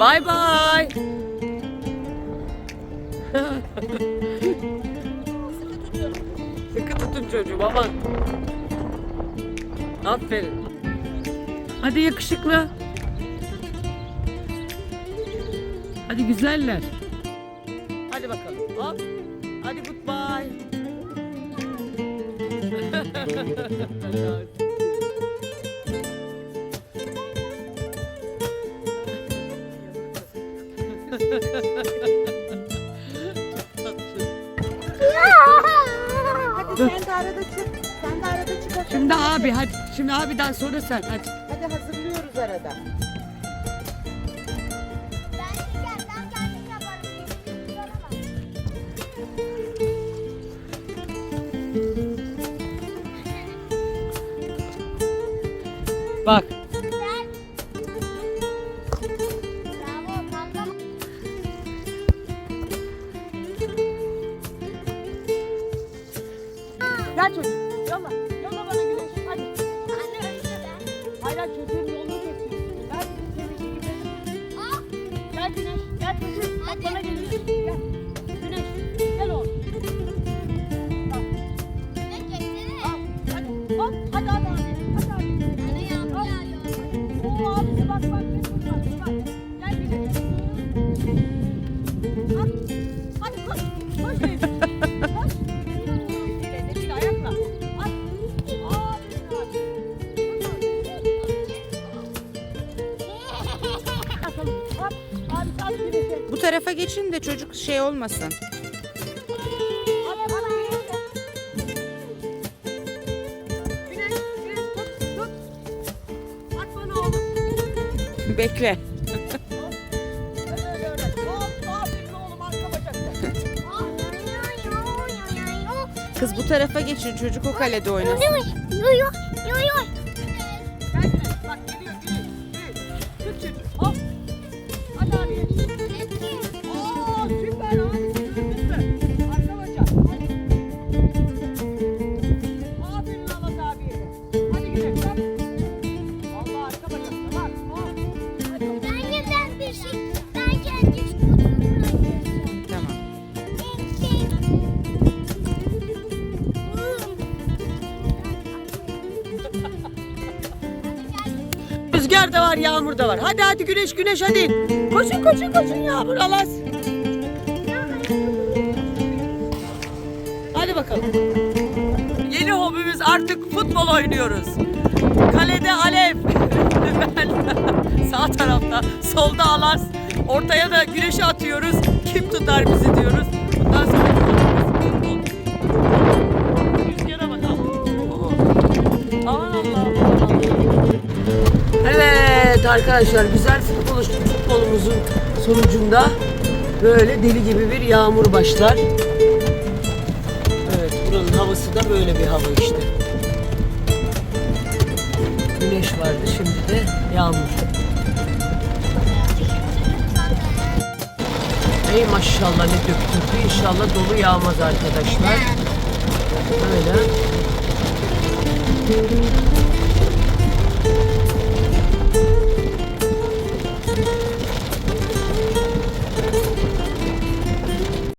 Bay bay. Sıkı tutun çocuğum aman. Aferin. Hadi yakışıklı. Hadi güzeller. Hadi bakalım. Hop. Hadi goodbye. arada çık. Sen de arada çık. Şimdi abi hadi. Şimdi abiden sonra sen hadi. Hadi hazırlıyoruz arada. Ben çeker, ben kendim yaparım. Hiç yaramam. Bak. Gel çocuğum. Yolla. Yolla bana güneş. Hadi. Anne önce ben. Hayır hayır, çocuğun yolunu kesiyorsun. Ben seni gibi. Aa, Gel güneş. Gel çocuğum. Bak Hadi. bana geliyorsun. Gel. Güneş. Gel oğlum. Bak. ne çeksene? Al. Hadi. Hop. Tarafa geçin de çocuk şey olmasın. Bekle. Kız bu tarafa geçin çocuk o kalede oynasın. Yo yo yo yo. Gel güneş. Bak geliyor. Güneş. Tut çocuğu. Aferin Allah abiye de. Hadi bak. Allah arka bacakta bak. Bence ben bir şey ben kendi skuterımla gezeceğim. Tamam. Rüzgar da var, yağmur da var. Hadi hadi güneş güneş hadi. Koşun koşun koşun yağmur alas. Hadi bakalım. Yeni hobimiz artık futbol oynuyoruz. Kalede Alev. Ben sağ tarafta, solda Alas. Ortaya da güneşi atıyoruz. Kim tutar bizi diyoruz. Bundan sonra futbol. Rüzgara bakalım. Aman Allah'ım. Evet arkadaşlar güzel futbol, futbolumuzun sonucunda böyle deli gibi bir yağmur başlar. Da böyle bir hava işte. Güneş vardı şimdi de yağmur. Ey maşallah ne döktürdü. İnşallah dolu yağmaz arkadaşlar. Böyle.